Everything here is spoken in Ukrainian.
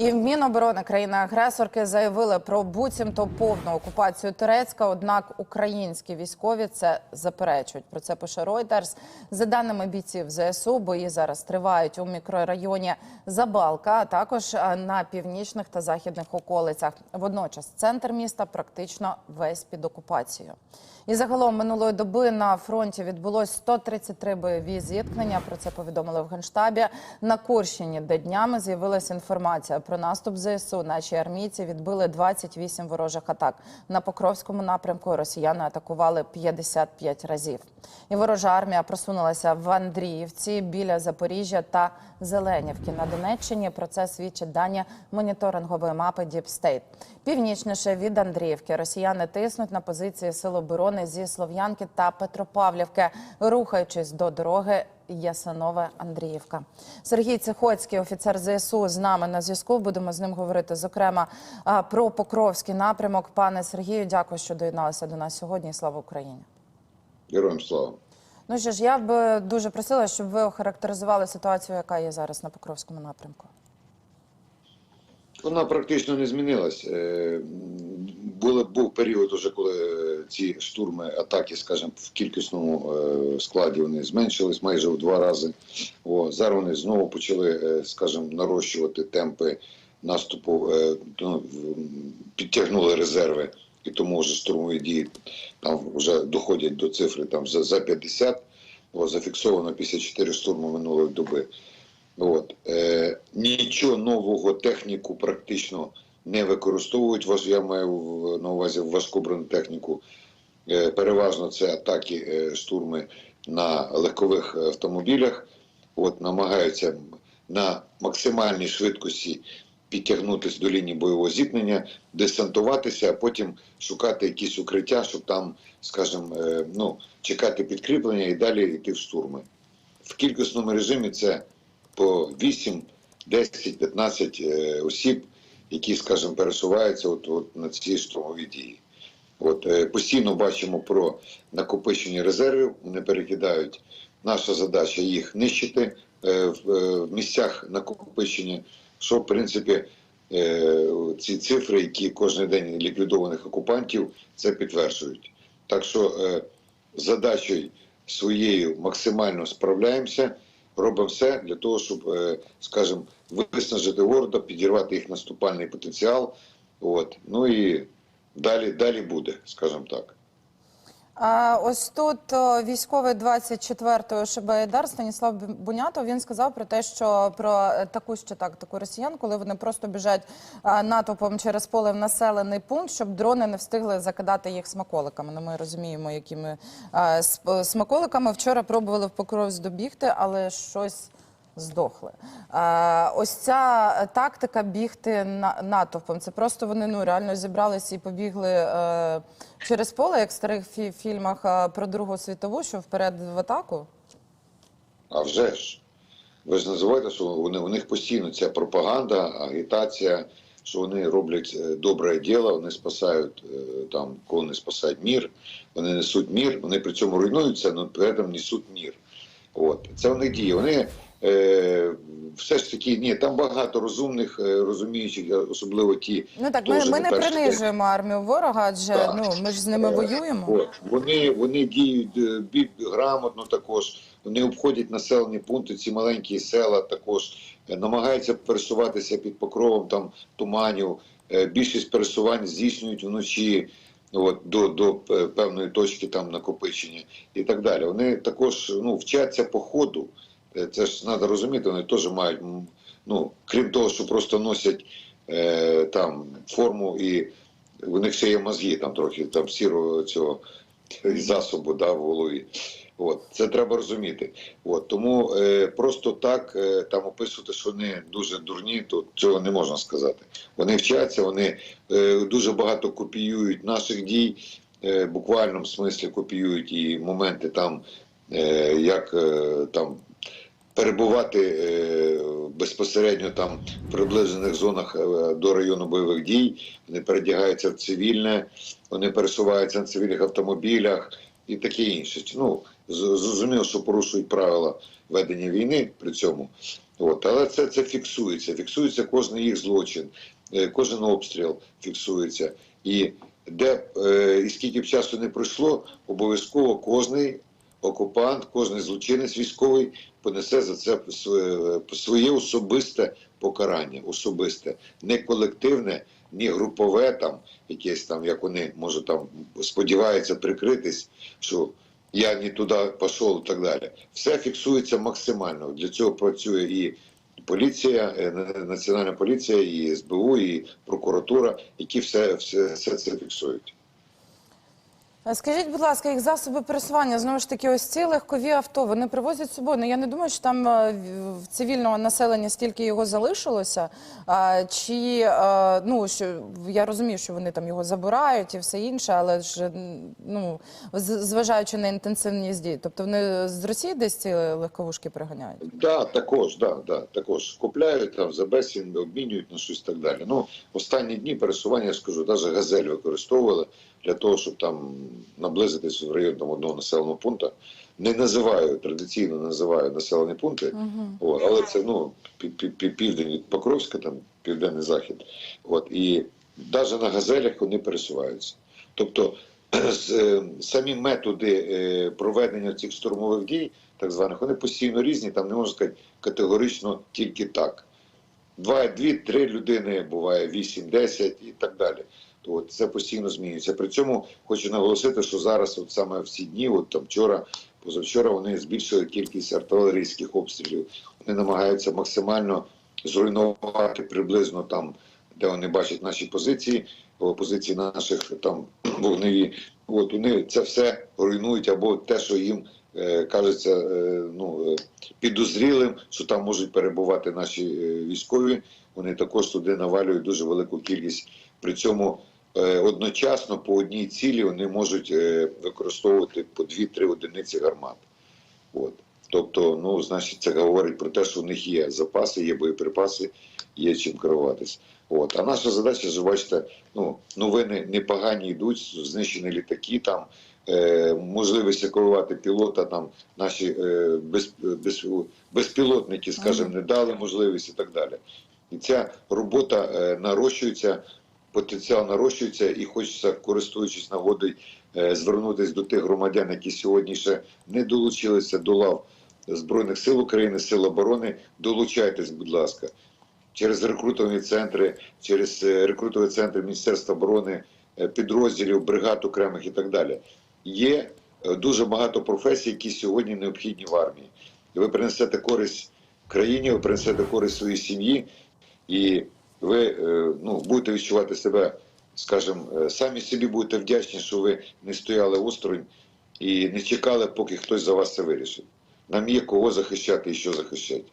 І в Міноборони країни-агресорки заявили про буцімто повну окупацію Турецька. Однак українські військові це заперечують. Про це пише Reuters. За даними бійців ЗСУ, бої зараз тривають у мікрорайоні Забалка, а також на північних та західних околицях. Водночас центр міста практично весь під окупацією. І загалом минулої доби на фронті відбулось 133 бойові зіткнення. Про це повідомили в генштабі. На Курщині, де днями з'явилася інформація про наступ ЗСУ. Наші армійці відбили 28 ворожих атак. На Покровському напрямку росіяни атакували 55 разів. І ворожа армія просунулася в Андріївці біля Запоріжжя та Зеленівки на Донеччині. Про це свідчать дані моніторингової мапи State. Північніше від Андріївки росіяни тиснуть на позиції сил оборони зі Слов'янки та Петропавлівки, рухаючись до дороги Ясанове Андріївка. Сергій Цихоцький, офіцер ЗСУ, з нами на зв'язку. Будемо з ним говорити зокрема про Покровський напрямок. Пане Сергію, дякую, що доєдналися до нас сьогодні. Слава Україні. Героям слава. Ну що ж, я б дуже просила, щоб ви охарактеризували ситуацію, яка є зараз на Покровському напрямку. Вона практично не змінилась. Е, був період, уже, коли ці штурми, атаки, скажімо, в кількісному е, складі вони зменшились майже в два рази. О, зараз вони знову почали, е, скажімо, нарощувати темпи наступу, е, ну, підтягнули резерви, і тому вже штурмові дії там вже доходять до цифри там за, за 50. О, зафіксовано 54 штурми минулої доби. От. Е, нічого нового техніку практично не використовують. Я маю на увазі важку бронетехніку. Е, переважно це атаки, е, штурми на легкових автомобілях. От, намагаються на максимальній швидкості підтягнутися до лінії бойового зіткнення, десантуватися, а потім шукати якісь укриття, щоб там, скажімо, е, ну, чекати підкріплення і далі йти в штурми. В кількісному режимі це по 8, 10, 15 е, осіб, які, скажімо, пересуваються от, от на ці штурмові дії. От, е, постійно бачимо про накопичення резервів, вони перекидають. Наша задача їх нищити е, в, е, в місцях накопичення, що, в принципі, ці цифри, які кожен день ліквідованих окупантів, це підтверджують. Так що задачею своєю максимально справляємося, робимо все для того, щоб, е, скажімо, виснажити ворога, підірвати їх наступальний потенціал. От. Ну і далі, далі буде, скажімо так. Ось тут військовий 24-ї ОШБ Станіслав Бунятов, він сказав про те, що про е, таку ще тактику росіян, коли вони просто біжать натовпом через поле в населений пункт, щоб дрони не встигли закидати їх смаколиками. Ну, ми розуміємо, якими смаколиками. Вчора пробували в Покровськ добігти, але щось здохли. А, ось ця е, тактика бігти на, натовпом. Це просто вони ну реально зібралися і побігли е, через поле, як в старих фі- фільмах е, про Другу світову, що вперед в атаку. А вже ж. Ви ж називаєте, що вони, у них постійно ця пропаганда, агітація, що вони роблять е, добре діло, вони спасають е, там, коли вони спасають мір, вони несуть мір, вони при цьому руйнуються, але при цьому несуть мір. От. Це вони діє. Вони е, все ж таки, ні, там багато розумних, е, розуміючих, особливо ті. Ну так, ми, ми не принижуємо армію ворога, адже Так. ну ми ж з ними Е, воюємо. От. Вони, вони діють е, грамотно також, вони обходять населені пункти, ці маленькі села також, е, намагаються пересуватися під покровом там, туманів. Е, Більшість пересувань здійснюють вночі от, до, до е, певної точки там, накопичення і так далі. Вони також ну, вчаться по ходу. Е, Це ж треба розуміти, вони теж мають, ну, крім того, що просто носять е, там форму і у них ще є мозги там трохи там сірого цього засобу да, в голові. От, це треба розуміти. От, тому е, просто так е, там описувати, що вони дуже дурні, то цього не можна сказати. Вони вчаться, вони е, дуже багато копіюють наших дій, е, буквальному смислі копіюють і моменти там, е, як е, там перебувати е, безпосередньо там в приближених зонах е, до району бойових дій. Вони передягаються в цивільне, вони пересуваються на цивільних автомобілях і таке інше. Ну зрозуміло, що порушують правила ведення війни при цьому. От, але це, це фіксується. Фіксується кожен їх злочин, е, кожен обстріл фіксується. І де е, і скільки б часу не пройшло, обов'язково кожний окупант, кожен злочинець військовий понесе за це своє, особисте покарання, особисте, не колективне, ні групове там, якесь там, як вони може там сподіваються прикритись, що я не туди пішов і так далі. Все фіксується максимально. Для цього працює і поліція, е, національна поліція, і СБУ, і прокуратура, які все, все, все це фіксують. А Скажіть, будь ласка, їх засоби пересування знову ж таки, ось ці легкові авто вони привозять з собою. Ну я не думаю, що там е, в- цивільного населення стільки його залишилося. А, чи е, ну що я розумію, що вони там його забирають і все інше, але ж ну зважаючи на інтенсивність дій, тобто вони з Росії десь ці легковушки приганяють. Да, також, да, да, також купляють там за безцін, обмінюють на щось так далі. Ну, останні дні пересування, я скажу, навіть газель використовували для того, щоб там наблизитись в район там, одного населеного пункту. Не називаю традиційно називаю населені пункти, от, але це ну пі- пі- пі- південь від Покровська, там південний захід. От і навіть на газелях вони пересуваються. Тобто е, самі методи е, проведення цих штурмових дій, так званих, вони постійно різні, там не можна сказати категорично тільки так. Два, дві, три людини, буває вісім, десять і так далі. То це постійно змінюється. При цьому хочу наголосити, що зараз, от саме в ці дні, от там вчора, позавчора, вони збільшили кількість артилерійських обстрілів. Вони намагаються максимально зруйнувати приблизно там, де вони бачать наші позиції, позиції наших там вогневі. От вони це все руйнують або те, що їм е, кажеться, е, ну е, підозрілим, що там можуть перебувати наші військові. Вони також туди навалюють дуже велику кількість. При цьому одночасно по одній цілі вони можуть е, використовувати по 2-3 одиниці гармат. От. Тобто, ну, значить, це говорить про те, що у них є запаси, є боєприпаси, є чим керуватись. От. А наша задача, ж бачите, ну, новини непогані йдуть, знищені літаки, там, е, можливість керувати пілота, там, наші е, без, без, безпілотники, скажімо, не дали можливість і так далі. І ця робота е, нарощується, потенціал нарощується, і хочеться, користуючись нагодою, е, звернутися до тих громадян, які сьогодні ще не долучилися до лав Збройних сил України, Сил оборони. Долучайтесь, будь ласка, через рекрутові центри, через е, рекрутові центри Міністерства оборони, е, підрозділів, бригад окремих і так далі. Є дуже багато професій, які сьогодні необхідні в армії. І ви принесете користь країні, ви принесете користь своїй сім'ї, і ви е, ну, будете відчувати себе, скажімо, е, самі собі будете вдячні, що ви не стояли осторонь і не чекали, поки хтось за вас це вирішить. Нам є кого захищати і що захищати.